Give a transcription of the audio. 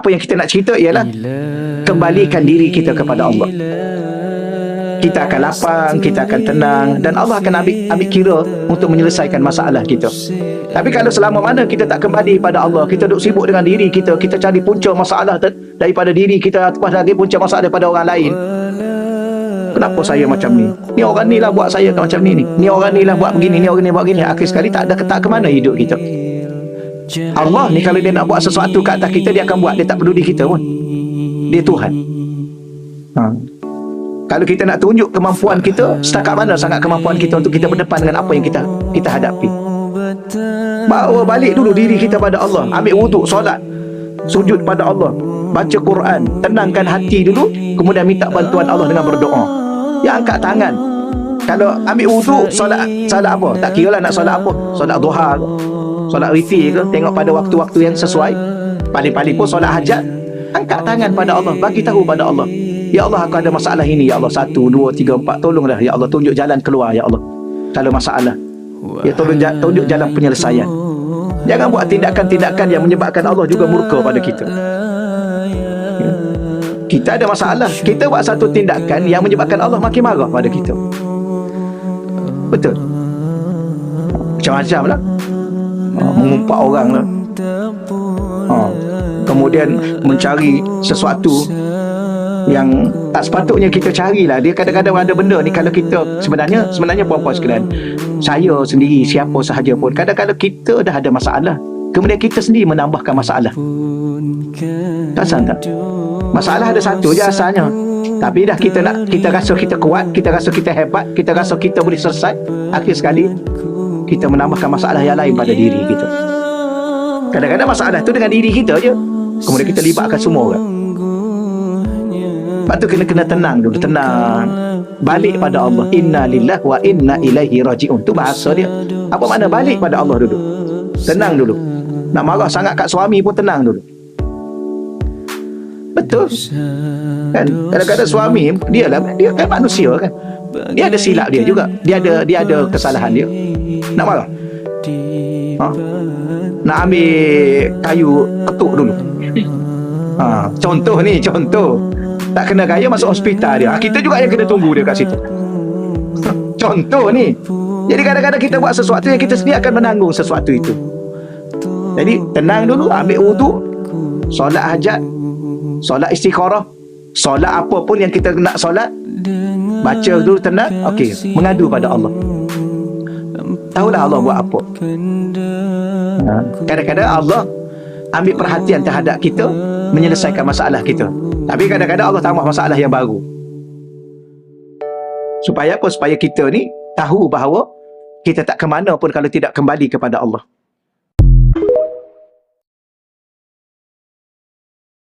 apa yang kita nak cerita ialah kembalikan diri kita kepada Allah kita akan lapang, kita akan tenang dan Allah akan ambil, ambil kira untuk menyelesaikan masalah kita. Tapi kalau selama mana kita tak kembali pada Allah, kita duduk sibuk dengan diri kita, kita cari punca masalah daripada diri kita, lepas lagi punca masalah daripada orang lain. Kenapa saya macam ni? Ni orang ni lah buat saya macam ni ni. Ni orang ni lah buat begini, ni orang ni buat begini. Akhir sekali tak ada tak ke mana hidup kita. Allah ni kalau dia nak buat sesuatu kat atas kita, dia akan buat. Dia tak peduli kita pun. Dia Tuhan. Ha. Kalau kita nak tunjuk kemampuan kita, setakat mana sangat kemampuan kita untuk kita berdepan dengan apa yang kita kita hadapi. Bawa balik dulu diri kita pada Allah. Ambil wuduk, solat. Sujud pada Allah. Baca Quran. Tenangkan hati dulu. Kemudian minta bantuan Allah dengan berdoa. Ya angkat tangan. Kalau ambil wuduk, solat, solat apa? Tak kira lah nak solat apa. Solat duha? Solat witir ke? Tengok pada waktu-waktu yang sesuai. Paling-paling pun solat hajat. Angkat tangan pada Allah. Bagi tahu pada Allah. Ya Allah aku ada masalah ini Ya Allah Satu, dua, tiga, empat Tolonglah Ya Allah tunjuk jalan keluar Ya Allah Kalau masalah Ya tolong tunjuk jalan penyelesaian Jangan buat tindakan-tindakan Yang menyebabkan Allah juga murka pada kita Ya. Kita ada masalah Kita buat satu tindakan Yang menyebabkan Allah makin marah pada kita Betul Macam-macam lah Mengumpat orang lah. Ha, Kemudian mencari sesuatu yang tak sepatutnya kita carilah. Dia kadang-kadang ada benda ni kalau kita sebenarnya sebenarnya puan-puan sekalian. Saya sendiri siapa sahaja pun kadang-kadang kita dah ada masalah. Kemudian kita sendiri menambahkan masalah. Perasan tak? Masalah ada satu je asalnya. Tapi dah kita nak kita rasa kita kuat kita rasa kita hebat kita rasa kita boleh selesai akhir sekali kita menambahkan masalah yang lain pada diri kita kadang-kadang masalah tu dengan diri kita je kemudian kita libatkan semua orang Lepas tu kena kena tenang dulu, tenang. Balik pada Allah. Inna lillah wa inna ilaihi raji'un. Tu bahasa dia. Apa makna balik pada Allah dulu? Tenang dulu. Nak marah sangat kat suami pun tenang dulu. Betul. Kan? Kadang-kadang suami dia lah dia kan manusia kan. Dia ada silap dia juga. Dia ada dia ada kesalahan dia. Nak marah. Ha? Nak ambil kayu ketuk dulu. Ha, contoh ni, contoh tak kena gaya masuk hospital dia. Ha, kita juga yang kena tunggu dia kat situ. Contoh ni. Jadi kadang-kadang kita buat sesuatu yang kita sendiri akan menanggung sesuatu itu. Jadi tenang dulu, ambil wudu, solat hajat, solat istikharah, solat apa pun yang kita nak solat, baca dulu tenang, okey, mengadu pada Allah. Tahulah Allah buat apa. Ha, Kadang-kadang Allah ambil perhatian terhadap kita menyelesaikan masalah kita. Tapi kadang-kadang Allah tambah masalah yang baru. Supaya apa? Supaya kita ni tahu bahawa kita tak ke mana pun kalau tidak kembali kepada Allah.